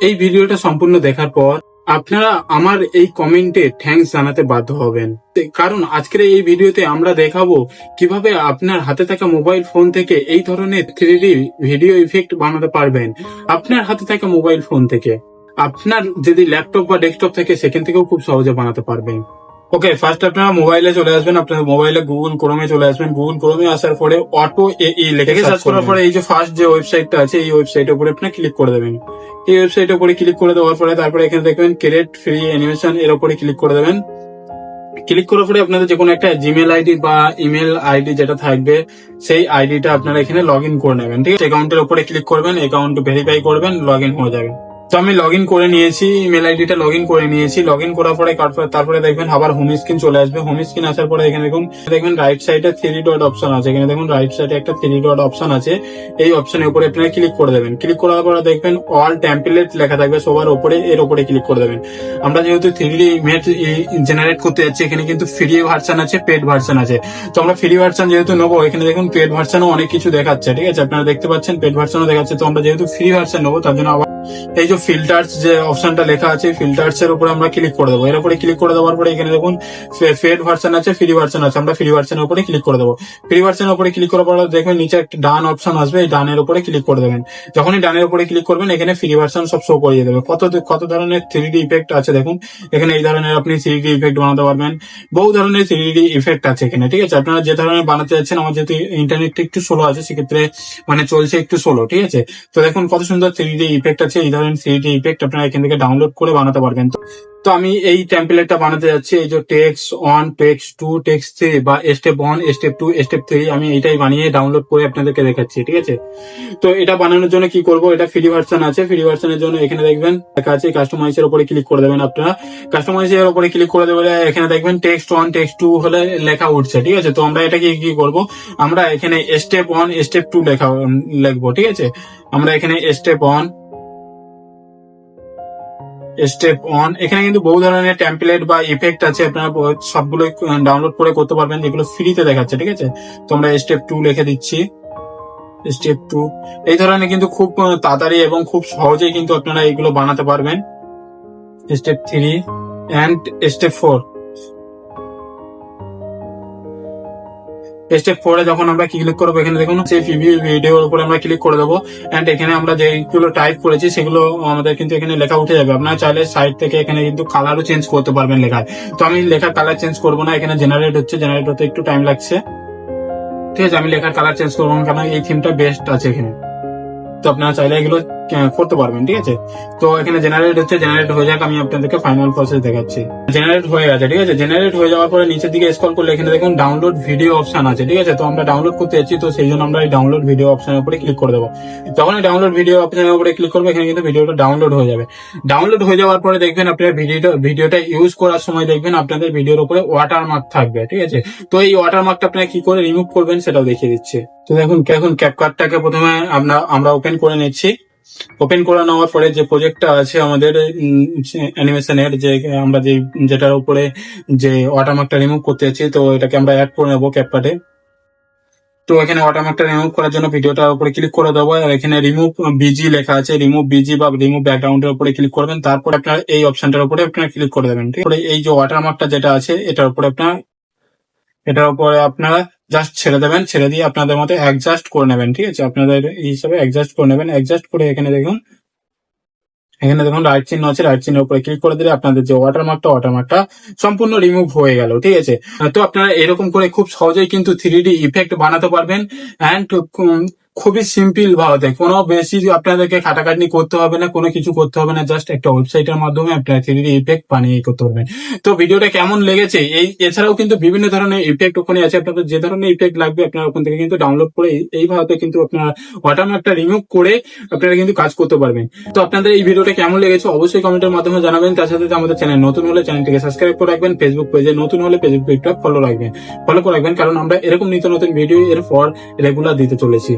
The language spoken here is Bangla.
এই ভিডিওটা সম্পূর্ণ দেখার পর আপনারা আমার এই কমেন্টে থ্যাংকস জানাতে বাধ্য হবেন। কারণ আজকের এই ভিডিওতে আমরা দেখাবো কীভাবে আপনার হাতে থাকা মোবাইল ফোন থেকে এই ধরনের থ্রি ভিডিও ইফেক্ট বানাতে পারবেন। আপনার হাতে থাকা মোবাইল ফোন থেকে। আপনার যদি ল্যাপটপ বা ডেস্কটপ থাকে, সেখান থেকেও খুব সহজে বানাতে পারবেন। ওকে ফার্স্ট আপনারা মোবাইলে চলে আসবেন আপনার মোবাইলে গুগল ক্রোমে চলে আসবেন। গুগল ক্রোমে আসার পরে অটো এ লেখে সার্চ করার পরে এই যে ফার্স্ট যে ওয়েবসাইটটা আছে এই ওয়েবসাইটের উপরে আপনি ক্লিক করে দেবেন। এই ওয়েবসাইটের উপরে ক্লিক করে দেওয়ার পরে তারপরে এখানে দেখবেন ক্রিয়েট ফ্রি অ্যানিমেশন এর উপরে ক্লিক করে দেবেন। ক্লিক করার পরে আপনাদের যে কোনো একটা জিমেল আইডি বা ইমেল আইডি যেটা থাকবে সেই আইডিটা আপনারা এখানে লগ ইন করে নেবেন। ঠিক আছে? অ্যাকাউন্টের উপরে ক্লিক করবেন অ্যাকাউন্ট ভেরিফাই করবেন লগ ইন হয়ে যাবে। তো আমি লগ ইন করে নিয়েছি ইমেল আইডিটা লগ ইন করে নিয়েছি। লগ ইন করার পরে তারপরে- দেখবেন আবার হোম স্ক্রিন চলে আসবে। হোম স্ক্রিন আসার পরে এখানে দেখুন, দেখবেন রাইট সাইডে থ্রি ডট অপশন আছে। এখানে দেখুন রাইট সাইডে একটা থ্রি ডট অপশন আছে। এই অপশনের উপরে আপনারা ক্লিক করে দেবেন। ক্লিক করার পরে দেখবেন অল টেম্পলেট লেখা থাকবে। সবার উপরে, এর উপরে ক্লিক করে দেবেন। আমরা যেহেতু থ্রি ইমেজ জেনারেট করতে যাচ্ছি, এখানে কিন্তু ফ্রি ভার্সন আছে পেড ভার্সন আছে। তো আমরা ফ্রি ভার্সন যেহেতু নেব, এখানে দেখুন পেড ভার্সনও অনেক কিছু দেখাচ্ছে, ঠিক আছে? আপনারা দেখতে পাচ্ছেন পেড ভার্সনও দেখাচ্ছে। তো আমরা যেহেতু ফ্রি ভার্সন নেব, তার জন্য আবার এই যে ফিল্টার্স যে অপশনটা লেখা আছে ফিল্টার্স এর উপরে আমরা ক্লিক করে দেবো। এর উপরে ক্লিক করে দেওয়ার পরে এখানে দেখুন পেড ভার্সন আছে ফ্রি ভার্সন আছে। আমরা ফ্রি ভার্সনের উপরে ক্লিক করে দেবো। ফ্রি ভার্সনের উপরে ক্লিক করার পরে দেখবেন নিচে একটা ডান অপশন আসবে, এই ডানের উপরে ক্লিক করে দেবেন। যখনই ডানের উপরে ক্লিক করবেন, এখানে ফ্রি ভার্সন সব শো করিয়ে দেবে। কত কত ধরনের থ্রি ডি ইফেক্ট আছে দেখুন। এখানে এই ধরনের আপনি থ্রি ডি ইফেক্ট বানাতে পারবেন। বহু ধরনের থ্রি ডি ইফেক্ট আছে এখানে, ঠিক আছে? আপনারা যে ধরনের বানাতে যাচ্ছেন, আমার যেহেতু ইন্টারনেটটা একটু স্লো আছে, সেক্ষেত্রে মানে চলছে একটু স্লো ঠিক আছে? তো দেখুন, কত সুন্দর থ্রি ডি ইফেক্ট আছে, এই ধরনের থ্রি ডি ইফেক্ট আপনারা এখান থেকে ডাউনলোড করে বানাতে পারবেন। তো- আমি এই টেম্পলেটটা বানাতে যাচ্ছি, এই যে text one text two text three বা step one step two step three আমি এটাই বানিয়ে ডাউনলোড করে আপনাদেরকে দেখাচ্ছি, ঠিক আছে? তো এটা বানানোর জন্য কি করব? এটা ফ্রি ভার্সন আছে ফ্রি ভার্সনের জন্য এখানে দেখবেন লেখা আছে কাস্টমাইজ এর উপরে ক্লিক করে দেবেন আপনারা। কাস্টমাইজ এর উপরে ক্লিক করে দেবেন, এখানে দেখবেন টেক্সট ওয়ান টেক্সট টু হলে লেখা উঠছে, ঠিক আছে? তো আমরা এটাকে কি করব? আমরা এখানে স্টেপ ওয়ান স্টেপ টু লেখা লিখব, ঠিক আছে? আমরা এখানে স্টেপ ওয়ান স্টেপ ওয়ান এখানে কিন্তু বহু ধরনের ট্যাম্পলেট বা ইফেক্ট আছে। আপনারা সবগুলো ডাউনলোড করে করতে পারবেন। যেগুলো ফ্রিতে দেখাচ্ছে, ঠিক আছে? তো আমরা স্টেপ টু লিখে দিচ্ছি। স্টেপ টু এই ধরনের কিন্তু খুব তাড়াতাড়ি এবং খুব সহজেই কিন্তু আপনারা এইগুলো বানাতে পারবেন। Step three and step four step ফোরে যখন আমরা ক্লিক করব, এখানে দেখুন, সেই প্রিভিউ ভিডিওর উপরে আমরা ক্লিক করে দেবো। অ্যান্ড এখানে আমরা যেগুলো টাইপ করেছি, সেগুলো আমাদের কিন্তু এখানে লেখা উঠে যাবে। আপনারা চাইলে সাইড থেকে এখানে কিন্তু কালারও চেঞ্জ করতে পারবেন লেখায় তো আমি লেখার কালার চেঞ্জ করব না, এখানে জেনারেট হচ্ছে জেনারেট হতে একটু টাইম লাগছে। ঠিক আছে, আমি লেখার কালার চেঞ্জ করব না, কারণ এই থিমটা বেস্ট আছে এখানে। তো আপনারা চাইলে এগুলো করতে পারবেন, ঠিক আছে? তো এখানে জেনারেট হচ্ছে জেনারেট হয়ে যাক, আমি আপনাদেরকে ফাইনাল প্রসেস দেখাচ্ছি। জেনারেট হয়ে গেছে, ঠিক আছে? জেনারেট হয়ে যাওয়ার পরে নিচের দিকে স্ক্রল করলে এখানে দেখুন ডাউনলোড ভিডিও অপশন আছে, ঠিক আছে? তো আমরা ডাউনলোড করতে যাচ্ছি, তো সেই জন্য আমরা এই ডাউনলোড ভিডিও অপশনের উপরে ক্লিক করে দেবো। তখন ডাউনলোড ভিডিও অপশনের উপরে ক্লিক করব, এখানে কিন্তু ভিডিওটা ডাউনলোড হয়ে যাবে। ডাউনলোড হয়ে যাওয়ার পরে দেখবেন আপনার ভিডিওটা ভিডিওটা ইউজ করার সময় দেখবেন আপনাদের ভিডিওর উপরে ওয়াটারমার্ক থাকবে, ঠিক আছে? তো এই ওয়াটার ওয়াটারমার্কটা আপনারা কি করে রিমুভ করবেন সেটাও দেখিয়ে দিচ্ছে। তো দেখুন, এখন ক্যাপকার্টটাকে প্রথমে আমরা আমরা ওপেন করে নিচ্ছি। ওপেন করে নেওয়ার পরে যে প্রজেক্টটা আছে আমাদের অ্যানিমেশনের যে, আমরা যে, যেটার উপরে যে ওয়াটারমার্কটা রিমুভ করতে যাচ্ছি, তো এটাকে আমরা অ্যাড করে নেব ক্যাপকার্টে তো এখানে ওয়াটারমার্কটা রিমুভ করার জন্য ভিডিওটার উপরে ক্লিক করে দেবো, আর এখানে রিমুভ বিজি লেখা আছে রিমুভ বিজি বা রিমুভ ব্যাকগ্রাউন্ডের উপরে ক্লিক করবেন, তারপর আপনার এই অপশনটার উপরে আপনারা ক্লিক করে দেবেন, ঠিক এই যে ওয়াটারমার্কটা যেটা আছে, এটার উপরে আপনার এটার উপরে আপনারা জাস্ট ছেড়ে দেবেন, ছেড়ে দিয়ে আপনাদের মতো অ্যাডজাস্ট করে নেবেন, ঠিক আছে? আপনাদের এই হিসাবে অ্যাডজাস্ট করে নেবেন। অ্যাডজাস্ট করে এখানে দেখুন এখানে দেখুন রাইট চিহ্ন আছে রাইট চিহ্নের উপরে ক্লিক করে দিলে আপনাদের যে ওয়াটারমার্কটা ওয়াটারমার্কটা সম্পূর্ণ রিমুভ হয়ে গেল, ঠিক আছে? তো আপনারা এরকম করে খুব সহজেই কিন্তু থ্রি ডি ইফেক্ট বানাতে পারবেন। অ্যান্ড খুবই সিম্পল ভাবে কোনো বেশি আপনাদেরকে খাটাখাটনি করতে হবে না, কোনো কিছু করতে হবে না জাস্ট একটা ওয়েবসাইটের মাধ্যমে আপনারা থ্রি ডি ইফেক্ট বানিয়ে করতে পারবেন। তো ভিডিওটা কেমন লেগেছে? এই, এছাড়াও কিন্তু বিভিন্ন ধরনের ইফেক্ট ওখানে আছে। আপনাদের যে ধরনের ইফেক্ট লাগবে আপনারা ওখান থেকে কিন্তু ডাউনলোড করে এই- এইভাবে কিন্তু আপনারা ওয়াটারমার্কটা রিমুভ করে আপনারা কিন্তু কাজ করতে পারবেন। তো আপনাদের এই ভিডিওটা কেমন লেগেছে অবশ্যই কমেন্টের মাধ্যমে জানাবেন। তার সাথে সাথে আমাদের চ্যানেল নতুন হলে চ্যানেলটিকে সাবস্ক্রাইব করে রাখবেন। ফেসবুক পেজে নতুন হলে ফেসবুক পেজটা ফলো রাখবেন। ফলো করে রাখবেন। কারণ আমরা এরকম নিত্য নতুন ভিডিও এর পর রেগুলার দিতে চলেছি।